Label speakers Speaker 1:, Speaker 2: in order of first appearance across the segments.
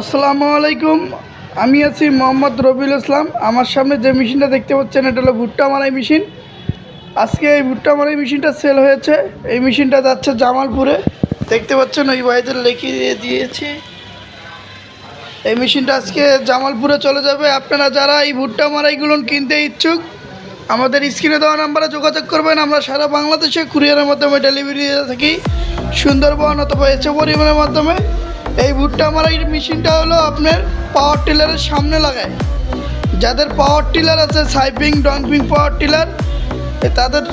Speaker 1: আসসালামু আলাইকুম। আমি আছি মোহাম্মদ রবিউল ইসলাম। আমার সামনে যে মেশিনটা দেখতে পাচ্ছেন, এটা হলো ভুট্টা মারাই মেশিন। আজকে এই ভুট্টা মারাই মেশিনটা সেল হয়েছে। এই মেশিনটা যাচ্ছে জামালপুরে। দেখতে পাচ্ছেন, ওই ভাইদের লিখিয়ে দিয়েছি। এই মেশিনটা আজকে জামালপুরে চলে যাবে। আপনারা যারা এই ভুট্টা মারাইগুলো কিনতে ইচ্ছুক, আমাদের স্ক্রিনে দেওয়া নাম্বারে যোগাযোগ করবেন। আমরা সারা বাংলাদেশে কুরিয়ারের মাধ্যমে ডেলিভারি দিয়ে থাকি। সুন্দরবন অথবা এসে পরিমাণের মাধ্যমে। এই ভুট্টা মারাই মেশিনটা হলো আপনার পাওয়ার টিলারের সামনে লাগায়। যাদের পাওয়ার টিলার আছে সাইপিং ডম্পিং পাওয়ার টিলার তাদের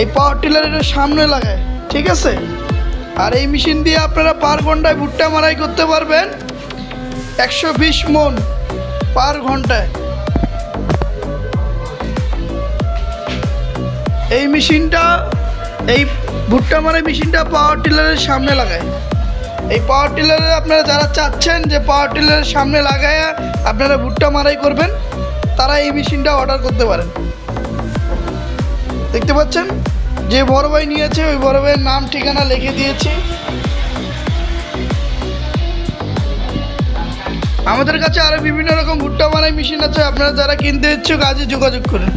Speaker 1: এই পাওয়ার টিলারের সামনে লাগায়, ঠিক আছে? আর এই মেশিন দিয়ে আপনারা পার ঘন্টায় ভুট্টা মারাই করতে পারবেন একশো বিশ মন পার ঘন্টায়। এই মেশিনটা, এই ভুট্টা মারাই মেশিনটা পাওয়ার টিলারের সামনে লাগায়। এই পাওয়ার টিলারে আপনারা যারা চাচ্ছেন যে পাওয়ার টিলারের সামনে লাগায় আপনারা ভুট্টা মারাই করবেন, তারা এই মেশিনটা অর্ডার করতে পারেন। দেখতে পাচ্ছেন? যে বড় ভাই নিয়েছে, ওই বড় ভাইয়ের নাম, ঠিকানা লিখে দিয়েছি। আমাদের কাছে আরও বিভিন্ন রকম ভুট্টা মারাই মেশিন আছে, আপনারা যারা কিনতে ইচ্ছুক, আজই যোগাযোগ করুন।